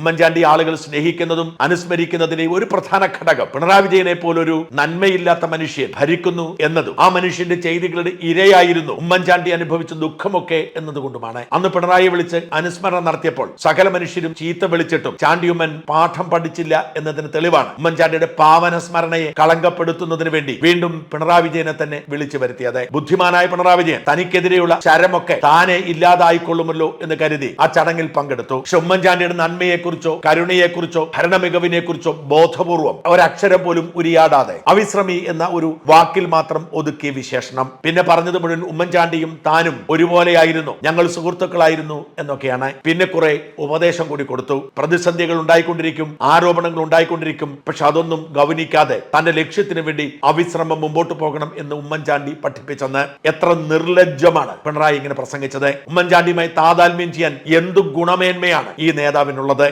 ഉമ്മൻചാണ്ടി ആളുകൾ സ്നേഹിക്കുന്നതും അനുസ്മരിക്കുന്നതിന്റെ ഒരു പ്രധാന ഘടകം. പിണറായി വിജയനെ പോലൊരു നന്മയില്ലാത്ത മനുഷ്യൻ ഭരിക്കുന്നു എന്നതും ആ മനുഷ്യന്റെ ചെയ്തികളുടെ ഇരയായിരുന്നു ഉമ്മൻചാണ്ടി അനുഭവിച്ച ദുഃഖമൊക്കെ എന്നതുകൊണ്ടുമാണ്. അന്ന് പിണറായി വിളിച്ച് അനുസ്മരണം നടത്തിയപ്പോൾ സകല മനുഷ്യരും ചീത്ത വിളിച്ചിട്ടും ചാണ്ടിയുമ്മൻ പാഠം പഠിച്ചില്ല എന്നതിന് തെളിവാണ്. ഉമ്മൻചാണ്ടിയുടെ പാവന സ്മരണയെ കളങ്കപ്പെടുത്തുന്നതിന് വേണ്ടി വീണ്ടും പിണറായി വിജയനെ തന്നെ വിളിച്ചു വരുത്തിയത്. ബുദ്ധിമാനായ പിണറായി വിജയൻ തനിക്കെതിരെയുള്ള ശരമൊക്കെ താനെ ഇല്ലാതായിക്കൊള്ളുമല്ലോ എന്ന് കരുതി ആ ചടങ്ങിൽ പങ്കെടുത്തു. പക്ഷെ ഉമ്മൻചാണ്ടിയുടെ നന്മയെക്കുറിച്ചോ കരുണയെക്കുറിച്ചോ ഭരണമികവിനെ കുറിച്ചോ ബോധപൂർവം ഒരക്ഷരം പോലും ഉരിയാടാതെ അവിശ്രമി എന്ന ഒരു വാക്കിൽ മാത്രം ഒതുക്കിയ വിശേഷണം. പിന്നെ പറഞ്ഞത് മുഴുവൻ ഉമ്മൻചാണ്ടിയും താനും ഒരുപോലെയായിരുന്നു. ഞങ്ങൾ സുഹൃത്തുക്കളായിരുന്നു എന്നൊക്കെയാണ്. പിന്നെ കുറെ ഉപദേശം കൂടി കൊടുത്തു. പ്രതിസന്ധികൾ ഉണ്ടായിക്കൊണ്ടിരിക്കും ആരോപണങ്ങൾ ഉണ്ടായിക്കൊണ്ടിരിക്കും. പക്ഷെ അതൊന്നും ഗൗനിക്കാതെ തന്റെ ലക്ഷ്യത്തിന് വേണ്ടി അവിശ്രമം മുമ്പോട്ട് പോകണം എന്ന് ഉമ്മൻചാണ്ടി പഠിപ്പിച്ചെന്ന് എത്ര നിർലജ്ജമാണ് പിണറായി ഇങ്ങനെ പ്രസംഗിച്ചത്. ഉമ്മൻചാണ്ടിയുമായി താതാത്മ്യം ചെയ്യാൻ എന്തു ഗുണമേന്മയാണ് ഈ നേതാവിനുള്ളത്?